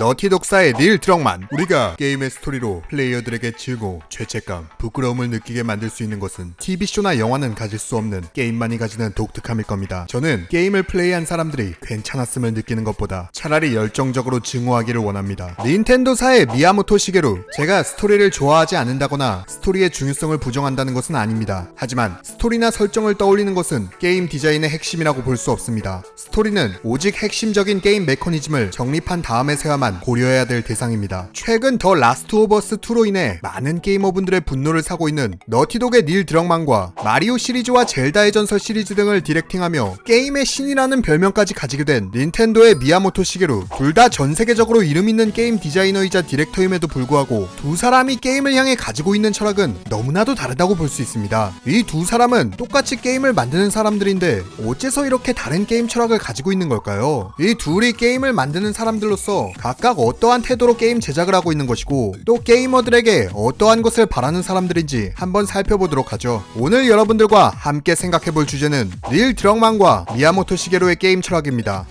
너티 독사의 닐 드럭만 우리가 게임의 스토리로 플레이어들에게 즐거움, 죄책감, 부끄러움을 느끼게 만들 수 있는 것은 TV쇼나 영화는 가질 수 없는 게임만이 가지는 독특함일 겁니다. 저는 게임을 플레이한 사람들이 괜찮았음을 느끼는 것보다 차라리 열정적으로 증오하기를 원합니다. 닌텐도사의 미야모토 시게루 제가 스토리를 좋아하지 않는다거나 스토리의 중요성을 부정한다는 것은 아닙니다. 하지만 스토리나 설정을 떠올리는 것은 게임 디자인의 핵심이라고 볼 수 없습니다. 스토리는 오직 핵심적인 게임 메커니즘을 정립한 다음에서야만 고려해야 될 대상입니다. 최근 더 라스트 오브 어스 2로 인해 많은 게이머분들의 분노를 사고 있는 너티독의 닐 드럭만과 마리오 시리즈와 젤다의 전설 시리즈 등을 디렉팅하며 게임의 신이라는 별명까지 가지게 된 닌텐도의 미야모토 시게루 둘 다 전 세계적으로 이름 있는 게임 디자이너이자 디렉터임에도 불구하고 두 사람이 게임을 향해 가지고 있는 철학은 너무나도 다르다고 볼 수 있습니다. 이 두 사람은 똑같이 게임을 만드는 사람들인데 어째서 이렇게 다른 게임 철학을 가지고 있는 걸까요? 이 둘이 게임을 만드는 사람들로서 각각 어떠한 태도로 게임 제작을 하고 있는 것이고 또 게이머들에게 어떠한 것을 바라는 사람들인지 한번 살펴보도록 하죠. 오늘 여러분들과 함께 생각해볼 주제는 릴 드럭만과 미야모토 시게로의 게임 철학입니다.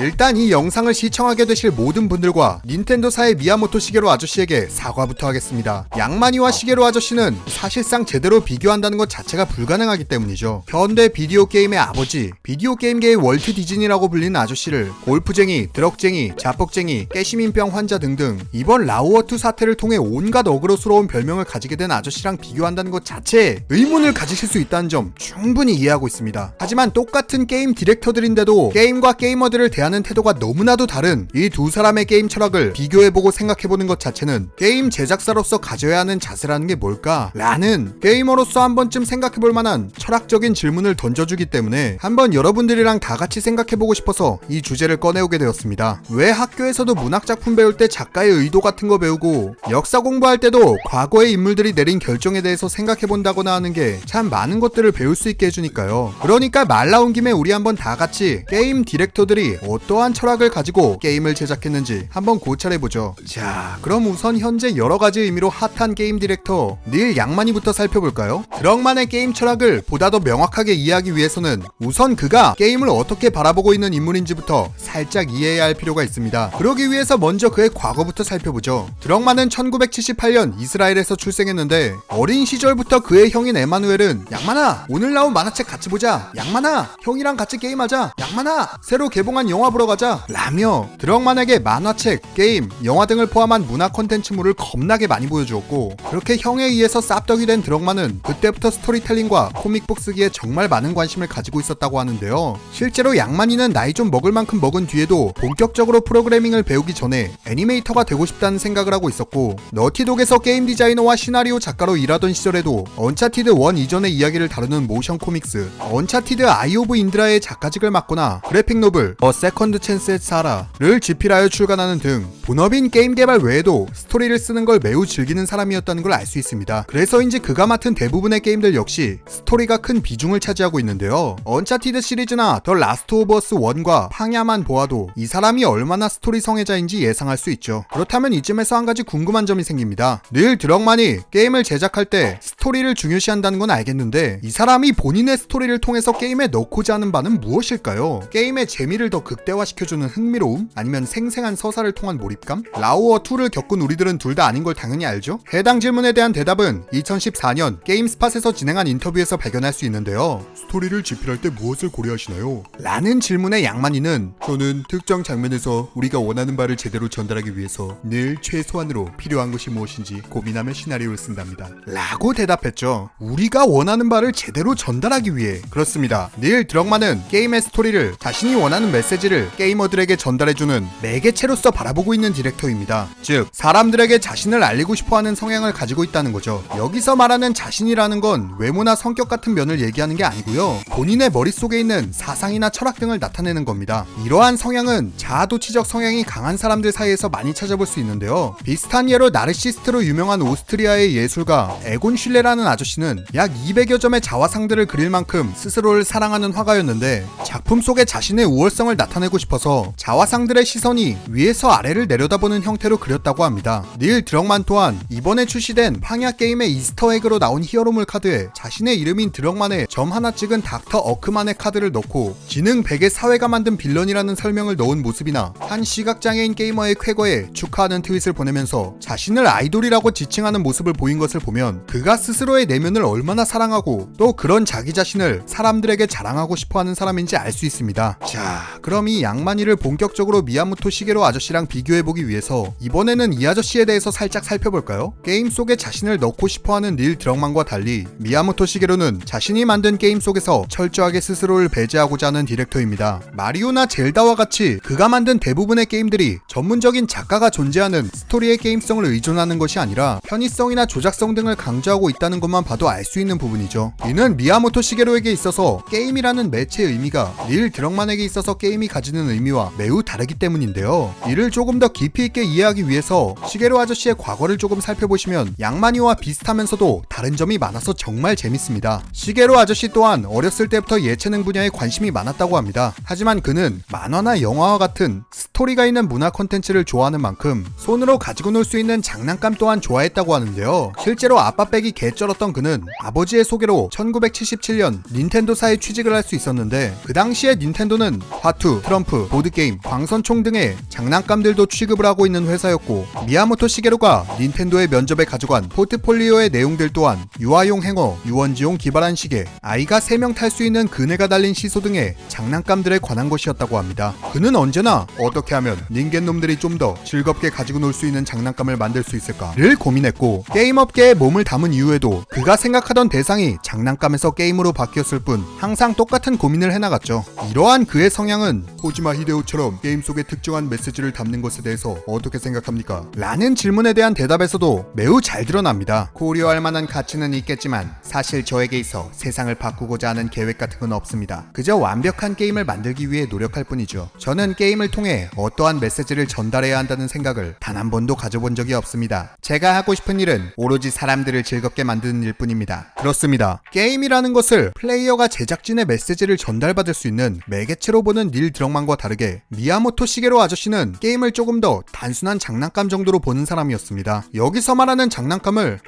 일단 이 영상을 시청하게 되실 모든 분들과 닌텐도사의 미야모토 시게로 아저씨에게 사과부터 하겠습니다. 양마니와 시게로 아저씨는 사실상 제대로 비교한다는 것 자체가 불가능하기 때문이죠. 현대 비디오 게임의 아버지, 비디오 게임계의 월트 디즈니라고 불리는 아저씨를 골프쟁이, 드럭쟁이, 자뻑쟁이, 깨시민병 환자 등등 이번 라우어2 사태를 통해 온갖 어그로스러운 별명을 가지게 된 아저씨랑 비교한다는 것 자체에 의문을 가지실 수 있다는 점 충분히 이해하고 있습니다. 하지만 똑같은 게임 디렉터들인데도 게임과 게이머들을 대하 는 태도가 너무나도 다른 이 두 사람의 게임 철학을 비교해보고 생각해보는 것 자체는 게임 제작사로서 가져야 하는 자세라는 게 뭘까? 라는 게이머로서 한 번쯤 생각해볼 만한 철학적인 질문을 던져주기 때문에 한번 여러분들이랑 다 같이 생각해보고 싶어서 이 주제를 꺼내오게 되었습니다. 왜 학교에서도 문학작품 배울 때 작가의 의도 같은 거 배우고 역사 공부할 때도 과거의 인물들이 내린 결정에 대해서 생각해본다거나 하는 게 참 많은 것들을 배울 수 있게 해주니까요. 그러니까 말 나온 김에 우리 한번 다 같이 게임 디렉터들이 어떠한 철학을 가지고 게임을 제작했는지 한번 고찰해보죠. 자, 그럼 우선 현재 여러 가지 의미로 핫한 게임 디렉터 닐 양만이부터 살펴볼까요? 드럭만의 게임 철학을 보다 더 명확하게 이해하기 위해서는 우선 그가 게임을 어떻게 바라보고 있는 인물인지부터 살짝 이해해야 할 필요가 있습니다. 그러기 위해서 먼저 그의 과거부터 살펴보죠. 드럭만은 1978년 이스라엘에서 출생했는데 어린 시절부터 그의 형인 에마누엘은 양만아 오늘 나온 만화책 같이 보자 양만아 형이랑 같이 게임하자 양만아 새로 개봉한 영화 보러 가자 라며 드럭만에게 만화책, 게임, 영화 등을 포함한 문화 콘텐츠물을 겁나게 많이 보여주었고 그렇게 형에 의해서 쌉덕이 된 드럭만은 그때부터 스토리텔링과 코믹북 쓰기에 정말 많은 관심을 가지고 있었다고 하는데요. 실제로 양만이는 나이 좀 먹을 만큼 먹은 뒤에도 본격적으로 프로그래밍을 배우기 전에 애니메이터가 되고 싶다는 생각을 하고 있었고 너티독에서 게임 디자이너와 시나리오 작가로 일하던 시절에도 언차티드 1 이전의 이야기를 다루는 모션 코믹스, 언차티드 아이 오브 인드라의 작가직을 맡거나 그래픽 노블 어세 컨드 찬스의 사라를 집필하여 출간하는 등 본업인 게임 개발 외에도 스토리를 쓰는 걸 매우 즐기는 사람이었다는 걸 알 수 있습니다. 그래서인지 그가 맡은 대부분의 게임들 역시 스토리가 큰 비중을 차지하고 있는데요. 언차티드 시리즈나 더 라스트 오브 어스 1과 팡야만 보아도 이 사람이 얼마나 스토리 성애자인지 예상할 수 있죠. 그렇다면 이쯤에서 한 가지 궁금한 점이 생깁니다. 늘 드럭만이 게임을 제작할 때 스토리를 중요시한다는 건 알겠는데 이 사람이 본인의 스토리를 통해서 게임에 넣고자 하는 바는 무엇일까요? 게임의 재미를 더 극 대화시켜주는 흥미로움? 아니면 생생한 서사를 통한 몰입감? 라오어 2를 겪은 우리들은 둘 다 아닌 걸 당연히 알죠? 해당 질문에 대한 대답은 2014년 게임스팟에서 진행한 인터뷰에서 발견할 수 있는데요. 스토리를 집필할 때 무엇을 고려하시나요? 라는 질문에 양만이는 저는 특정 장면에서 우리가 원하는 바를 제대로 전달하기 위해서 늘 최소한으로 필요한 것이 무엇인지 고민하며 시나리오를 쓴답니다. 라고 대답했죠. 우리가 원하는 바를 제대로 전달하기 위해 그렇습니다. 닐 드럭만은 게임의 스토리를 자신이 원하는 메시지를 게이머들에게 전달해주는 매개체로서 바라보고 있는 디렉터입니다. 즉 사람들에게 자신을 알리고 싶어 하는 성향을 가지고 있다는 거죠. 여기서 말하는 자신이라는 건 외모나 성격 같은 면을 얘기하는 게 아니고요. 본인의 머릿속에 있는 사상이나 철학 등을 나타내는 겁니다. 이러한 성향은 자아도취적 성향이 강한 사람들 사이에서 많이 찾아볼 수 있는데요. 비슷한 예로 나르시스트로 유명한 오스트리아의 예술가 에곤 슐레라는 아저씨는 약 200여 점의 자화상들을 그릴 만큼 스스로를 사랑하는 화가였는데 작품 속에 자신의 우월성을 나타내 나타내고 싶어서 자화상들의 시선이 위에서 아래를 내려다보는 형태로 그렸다고 합니다. 닐 드럭만 또한 이번에 출시된 팡야 게임의 이스터에그로 나온 히어로물 카드에 자신의 이름인 드럭만의 점 하나 찍은 닥터 어크만의 카드를 넣고 지능 100의 사회가 만든 빌런이라는 설명을 넣은 모습이나 한 시각장애인 게이머의 쾌거에 축하하는 트윗을 보내면서 자신을 아이돌이라고 지칭하는 모습을 보인 것을 보면 그가 스스로의 내면을 얼마나 사랑하고 또 그런 자기 자신을 사람들에게 자랑하고 싶어 하는 사람인지 알 수 있습니다. 자, 그럼 이 양만이를 본격적으로 미야모토 시게로 아저씨랑 비교해보기 위해서 이번에는 이 아저씨에 대해서 살짝 살펴볼까요? 게임 속에 자신을 넣고 싶어 하는 닐 드럭만과 달리 미야모토 시게로는 자신이 만든 게임 속에서 철저하게 스스로를 배제하고자 하는 디렉터입니다. 마리오나 젤다와 같이 그가 만든 대부분의 게임들이 전문적인 작가가 존재하는 스토리의 게임성을 의존하는 것이 아니라 편의성이나 조작성 등을 강조하고 있다는 것만 봐도 알 수 있는 부분이죠. 이는 미야모토 시게로에게 있어서 게임이라는 매체의 의미가 닐 드럭만에게 있어서 게임이 가지는 의미와 매우 다르기 때문인데요. 이를 조금 더 깊이 있게 이해하기 위해서 시게로 아저씨의 과거를 조금 살펴보시면 양마니와 비슷하면서도 다른 점이 많아서 정말 재밌습니다. 시게로 아저씨 또한 어렸을 때부터 예체능 분야에 관심이 많았다고 합니다. 하지만 그는 만화나 영화와 같은 스토리가 있는 문화 콘텐츠를 좋아하는 만큼 손으로 가지고 놀 수 있는 장난감 또한 좋아했다고 하는데요. 실제로 아빠 빽이 개쩔었던 그는 아버지의 소개로 1977년 닌텐도사에 취직을 할 수 있었는데 그 당시에 닌텐도는 화투, 트럼프, 보드게임, 광선총 등의 장난감들도 취급을 하고 있는 회사였고 미야모토 시게루가 닌텐도의 면접에 가져간 포트폴리오의 내용들 또한 유아용 행어, 유원지용 기발한 시계, 아이가 3명 탈 수 있는 그네가 달린 시소 등의 장난감들에 관한 것이었다고 합니다. 그는 언제나 어떻게 하면 닌겐놈들이 좀 더 즐겁게 가지고 놀 수 있는 장난감을 만들 수 있을까를 고민했고 게임 업계에 몸을 담은 이후에도 그가 생각하던 대상이 장난감에서 게임으로 바뀌었을 뿐 항상 똑같은 고민을 해나갔죠. 이러한 그의 성향은 호지마 히데오처럼 게임 속에 특정한 메시지를 담는 것에 대해서 어떻게 생각합니까? 라는 질문에 대한 대답에서도 매우 잘 드러납니다. 고려할 만한 가치는 있겠지만 사실 저에게 있어 세상을 바꾸고자 하는 계획 같은 건 없습니다. 그저 완벽한 게임을 만들기 위해 노력할 뿐이죠. 저는 게임을 통해 어떠한 메시지를 전달해야 한다는 생각을 단 한 번도 가져본 적이 없습니다. 제가 하고 싶은 일은 오로지 사람들을 즐겁게 만드는 일 뿐입니다. 그렇습니다. 게임이라는 것을 플레이어가 제작진의 메시지를 전달받을 수 있는 매개체로 보는 닐 드럭 만과 다르게 미야모토 시게로 아저씨는 게임을 조금 더 단순한 장난감 정도로 보는 사람이었습니다. 여기서 말하는 장난감을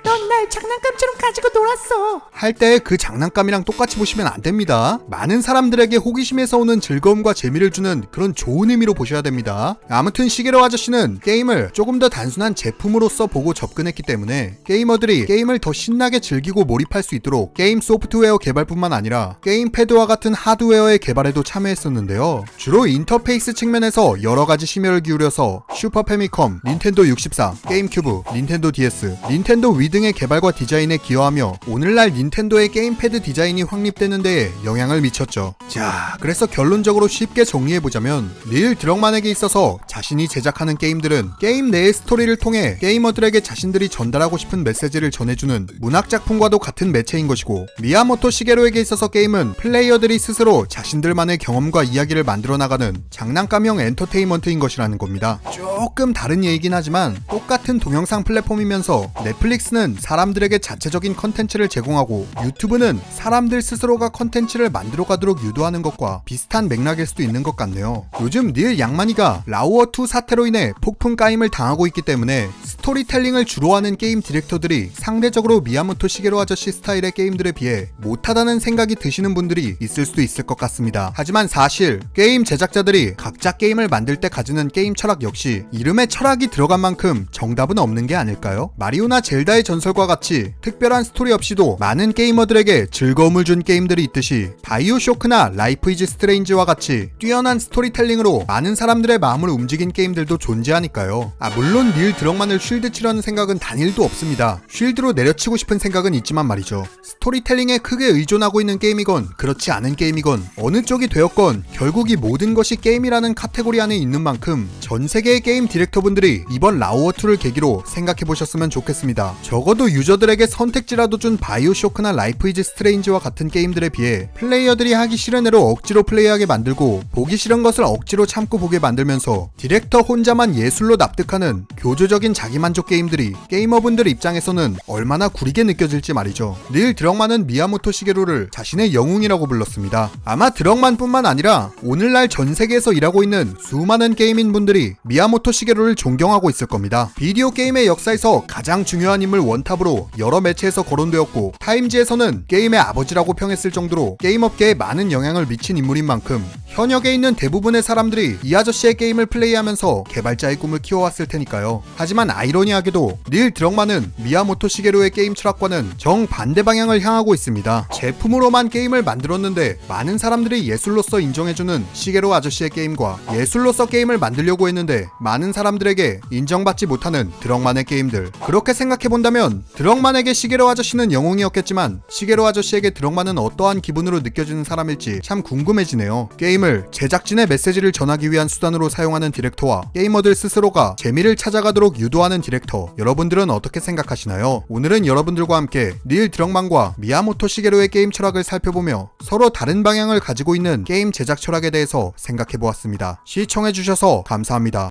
장난감처럼 가지고 놀았어. 할 때 그 장난감이랑 똑같이 보시면 안 됩니다. 많은 사람들에게 호기심에서 오는 즐거움과 재미를 주는 그런 좋은 의미로 보셔야 됩니다. 아무튼 시게로 아저씨는 게임을 조금 더 단순한 제품으로서 보고 접근했기 때문에 게이머들이 게임을 더 신나게 즐기고 몰입할 수 있도록 게임 소프트웨어 개발뿐만 아니라 게임 패드와 같은 하드웨어의 개발에도 참여했었는데요. 주로 인터페이스 측면에서 여러 가지 심혈을 기울여서 슈퍼 패미컴, 닌텐도 64, 게임 큐브, 닌텐도 DS, 닌텐도 위 등의 개발 과 디자인에 기여하며 오늘날 닌텐도의 게임패드 디자인이 확립되는 데에 영향을 미쳤죠. 자, 그래서 결론적으로 쉽게 정리해보자면 닐 드럭만에게 있어서 자신이 제작하는 게임들은 게임 내의 스토리를 통해 게이머들에게 자신들이 전달하고 싶은 메시지를 전해주는 문학작품과도 같은 매체인 것이고 미야모토 시게로에게 있어서 게임은 플레이어들이 스스로 자신들만의 경험과 이야기를 만들어 나가는 장난감형 엔터테인먼트인 것이라는 겁니다. 조금 다른 얘기긴 하지만 똑같은 동영상 플랫폼이면서 넷플릭스는 사 람들에게 자체적인 컨텐츠를 제공하고 유튜브는 사람들 스스로가 컨텐츠를 만들어 가도록 유도하는 것과 비슷한 맥락일 수도 있는 것 같네요. 요즘 닐 양만이가 라우어2 사태로 인해 폭풍 까임을 당하고 있기 때문에 스토리텔링을 주로 하는 게임 디렉터들이 상대적으로 미야모토 시게로 아저씨 스타일의 게임들에 비해 못하다는 생각이 드시는 분들이 있을 수도 있을 것 같습니다. 하지만 사실 게임 제작자들이 각자 게임을 만들 때 가지는 게임 철학 역시 이름에 철학이 들어간 만큼 정답은 없는 게 아닐까요? 마리오나 젤다의 전설과 같이 특별한 스토리 없이도 많은 게이머들에게 즐거움을 준 게임들이 있듯이 바이오 쇼크나 라이프 이즈 스트레인지와 같이 뛰어난 스토리텔링으로 많은 사람들의 마음을 움직인 게임들도 존재하니까요. 아 물론 닐 드럭만을 쉴드 치려는 생각은 단일도 없습니다. 쉴드로 내려치고 싶은 생각은 있지만 말이죠. 스토리텔링에 크게 의존하고 있는 게임이건 그렇지 않은 게임이건 어느 쪽이 되었건 결국 이 모든 것이 게임이라는 카테고리 안에 있는 만큼 전 세계의 게임 디렉터분들이 이번 라우어2를 계기로 생각해 보셨으면 좋겠습니다. 적어도 유저들에게 선택지라도 준 바이오쇼크나 라이프 이즈 스트레인지와 같은 게임들에 비해 플레이어들이 하기 싫은 애로 억지로 플레이하게 만들고 보기 싫은 것을 억지로 참고 보게 만들면서 디렉터 혼자만 예술로 납득하는 교조적인 자기만족 게임들이 게이머분들 입장에서는 얼마나 구리게 느껴질지 말이죠. 닐 드럭만은 미야모토 시게루를 자신의 영웅이라고 불렀습니다. 아마 드럭만뿐만 아니라 오늘날 전 세계에서 일하고 있는 수많은 게이민 분들이 미야모토 시게루를 존경하고 있을 겁니다. 비디오 게임의 역사에서 가장 중요한 인물 원탑으로 여러 매체에서 거론되었고 타임지에서는 게임의 아버지라고 평했을 정도로 게임 업계에 많은 영향을 미친 인물인 만큼 현역에 있는 대부분의 사람들이 이 아저씨의 게임을 플레이하면서 개발자의 꿈을 키워왔을 테니까요. 하지만 아이러니하게도 닐 드럭만은 미야모토 시게루의 게임 철학과는 정반대 방향을 향하고 있습니다. 제품으로만 게임을 만들었는데 많은 사람들이 예술로서 인정해주는 시게루 아저씨의 게임과 예술로서 게임을 만들려고 했는데 많은 사람들에게 인정받지 못하는 드럭만의 게임들. 그렇게 생각해본다면 드럭만에게 시게루 아저씨는 영웅이었겠지만 시게루 아저씨에게 드럭만은 어떠한 기분으로 느껴지는 사람일지 참 궁금해지네요. 게임을 제작진의 메시지를 전하기 위한 수단으로 사용하는 디렉터와 게이머들 스스로가 재미를 찾아가도록 유도하는 디렉터. 여러분들은 어떻게 생각하시나요? 오늘은 여러분들과 함께 닐 드럭만과 미야모토 시게루의 게임 철학을 살펴보며 서로 다른 방향을 가지고 있는 게임 제작 철학에 대해서 생각해보았습니다. 시청해주셔서 감사합니다.